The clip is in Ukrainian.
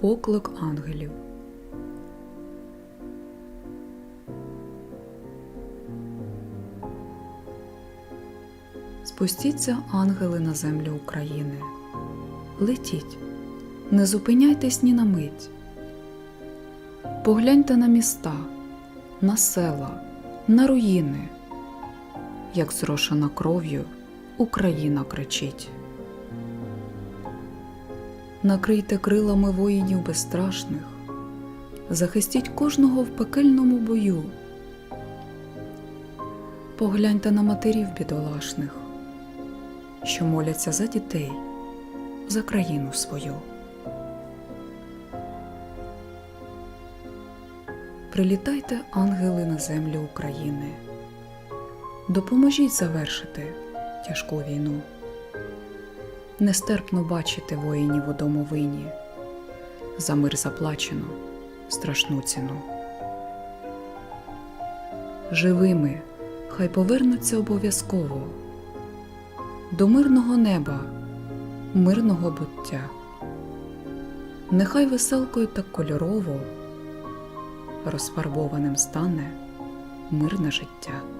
Поклик ангелів. Спустіться, ангели, на землю України. Летіть, не зупиняйтесь ні на мить. Погляньте на міста, на села, на руїни, як зрошена кров'ю Україна кричить. Накрийте крилами воїнів безстрашних, захистіть кожного в пекельному бою. Погляньте на матерів бідолашних, що моляться за дітей, за країну свою. Прилітайте, ангели, на землю України. Допоможіть завершити тяжку війну. Нестерпно бачити воїнів у домовині, за мир заплачено страшну ціну. Живими хай повернуться обов'язково до мирного неба, мирного буття. Нехай веселкою та кольорово розфарбованим стане мирне життя.